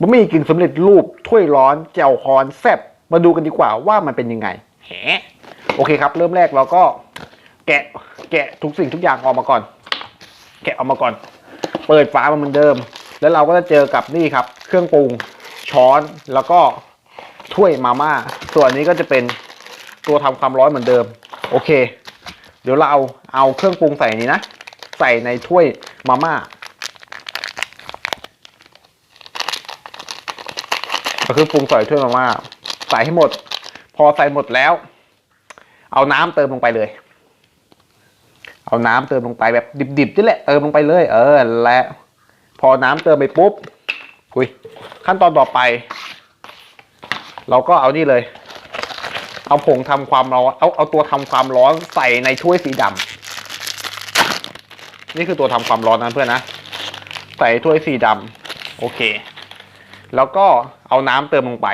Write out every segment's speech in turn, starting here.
บะหมี่กึ่งสำเร็จรูปถ้วยร้อนแจ่วคอนแซ่บมาดูกันดีกว่าว่ามันเป็นยังไงแหมโอเคครับ เริ่มแรกเราก็ แกะแกะทุกสิ่งทุกอย่างออกมาก่อน แกะออกมาก่อน เปิดฝามันเหมือนเดิม แล้วเราก็จะเจอกับนี่ครับ เครื่องปรุงช้อนแล้วก็ถ้วยมาม่าส่วนนี้ก็จะเป็นตัวทำความร้อนเหมือนเดิม โอเค เดี๋ยวเราเอาเอาเครื่องปรุงใส่นี้นะ ใส่ในถ้วยมาม่า เอาเครื่อปรุงใส่ถ้วยมาม่าใส่ให้หมด พอใส่หมดแล้ว เอาน้ำเติมลงไปเลย เอาน้ำเติมลงไปแบบดิบๆนี่แหละเติมลงไปเลย เออและพอน้ำเติมไปปุ๊บอุยขั้นตอนต่อไป เราก็เอานี่เลย เอาผงทำความร้อนเอาเอาตัวทำความร้อนใส่ในถ้วยสีดำนี่คือตัวทำความร้อนนะเพื่อนนะใส่ถ้วยสีดำโอเค แล้วก็เอาน้ำเติมลงไป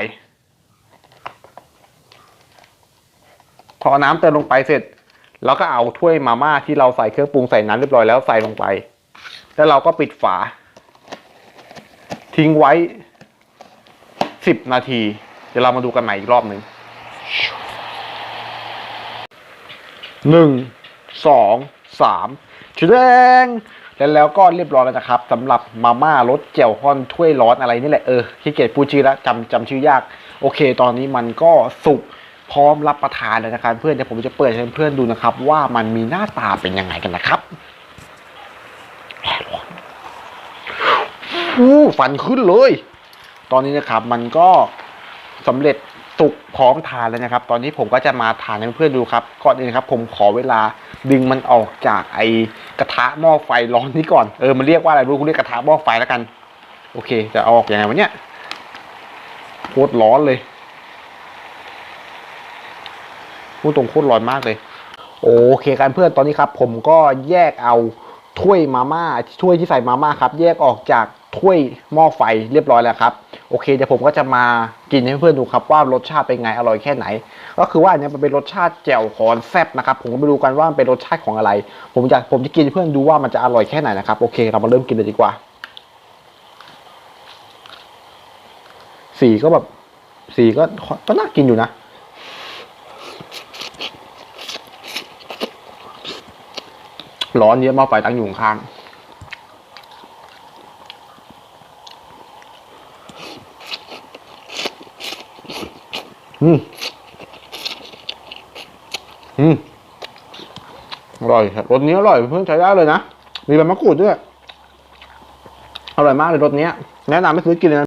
พอน้ำเติมลงไปเสร็จ แล้วก็เอาถ้วยมาม่าที่เราใส่เครื่องปรุงใส่น้ำเรียบร้อยแล้วใส่ลงไป แล้วเราก็ปิดฝา ทิ้งไว้สิบนาที เดี๋ยวเรามาดูกันใหม่อีกรอบหนึ่งหนึ่งสองสามชุดแดง แล้วก็เรียบร้อยแล้วนะครับสำหรับมาม่ารสเจียวฮอนถ้วยร้อนอะไรนี่แหละเออขี้เกียจพูดชื่อแล้วจำจำชื่อยาก โอเค ตอนนี้มันก็สุกพร้อมรับประทานเลยนะครับเพื่อนเดี๋ยวผมจะเปิดให้เพื่อนดูนะครับ ว่ามันมีหน้าตาเป็นยังไงกันนะครับอู้ฟันขึ้นเลย ตอนนี้นะครับมันก็สำเร็จ สุกพร้อมทานแล้วนะครับ ตอนนี้ผมก็จะมาทานให้เพื่อนดูครับก่อนอื่นครับ ผมขอเวลาดึงมันออกจากไอกระทะหม้อไฟร้อนนี้ก่อนเออมันเรียกว่าอะไรรู้คุณเรียกกระทะหม้อไฟแล้วกัน โอเค จะเอาออกยังไงวะเนี่ยโคตรร้อนเลยพูดตรงโคตรร้อนมากเลย โอเคกันเพื่อนตอนนี้ครับ ผมก็แยกเอาถ้วยมาม่าถ้วยที่ใส่มาม่าครับ แยกออกจาก ถ้วยหม้อไฟเรียบร้อยแล้วครับ โอเคเดี๋ยวผมก็จะมากินให้เพื่อนดูครับว่ารสชาติเป็นไงอร่อยแค่ไหน ก็คือว่าอันนี้มันเป็นรสชาติแจ่วคอนแซ่บนะครับผมก็ไม่รู้กันว่ามันเป็นรสชาติของอะไร ผมจะผมจะกินเพื่อนดูว่ามันจะอร่อยแค่ไหนนะครับโอเค เรามาเริ่มกินเลยดีกว่า สีก็แบบสีก็ก็น่ากินอยู่นะร้อนเยอะหม้อไฟตั้งอยู่ข้าง อืมอืมอร่อยครับรสนี้อร่อยเพื่อนใช้ได้เลยนะ มีใบมะกรูดด้วย อร่อยมากเลยรสนี้แนะนำให้ซื้อกินเลยนะ